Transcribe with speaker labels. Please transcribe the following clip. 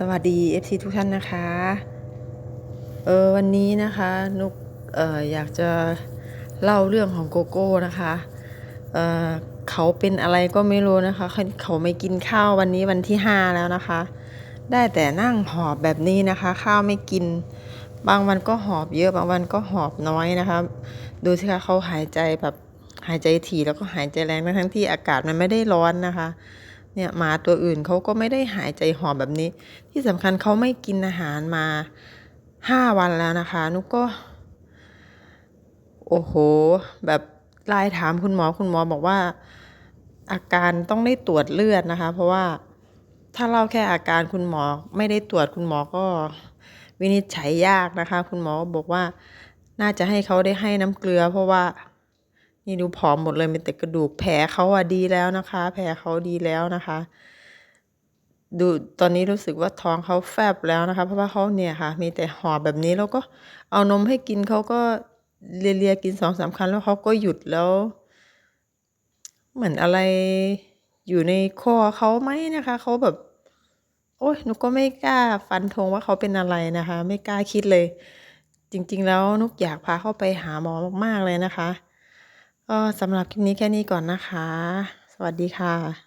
Speaker 1: สวัสดี FC ทุกท่านนะคะ เออวันนี้นะคะนุกเอ่ออยากจะเล่าเรื่องของโกโก้นะคะเออเขาเป็นอะไรก็ไม่รู้นะคะเขาไม่กินข้าววันนี้วันที่ห้าแล้วนะคะ ได้แต่นั่งหอบแบบนี้นะคะ ข้าวไม่กิน บางวันก็หอบเยอะบางวันก็หอบน้อยนะคะ ดูสิคะเขาหายใจแบบหายใจถี่แล้วก็หายใจแรงทั้งที่อากาศมันไม่ได้ร้อนนะคะ เนี่ยหมาตัวอื่นเขาก็ไม่ได้หายใจหอบแบบนี้ ที่สำคัญเขาไม่กินอาหารมาห้าวันแล้วนะคะ นุกก็ โอ้โห แบบไลน์ถามคุณหมอคุณหมอบอกว่า อาการต้องได้ตรวจเลือดนะคะ เพราะว่าถ้าเล่าแค่อาการคุณหมอไม่ได้ตรวจคุณหมอก็ วินิจฉัยยากนะคะ คุณหมอบอกว่าน่าจะให้เขาได้ให้น้ำเกลือ เพราะว่า นี่ดูผอมหมดเลยมีแต่กระดูกแผลเขาอะดีแล้วนะคะ แผลเขาดีแล้วนะคะ ดูตอนนี้รู้สึกว่าท้องเขาแฟบแล้วนะคะ เพราะว่าเขาเนี่ยค่ะ มีแต่หอบแบบนี้แล้วก็เอานมให้กินเขาก็เลียเลียๆกินสองสามครั้งแล้วเขาก็หยุดแล้ว เหมือนอะไรอยู่ในคอเขาไหมนะคะเขาแบบ โอ้ยนุกก็ไม่กล้าฟันธงว่าเขาเป็นอะไรนะคะ ไม่กล้าคิดเลย จริง ๆ แล้วนุกอยากพาเขาไปหาหมอมากๆเลยนะคะ ก็สำหรับคลิปนี้แค่นี้ก่อนนะคะ สวัสดีค่ะ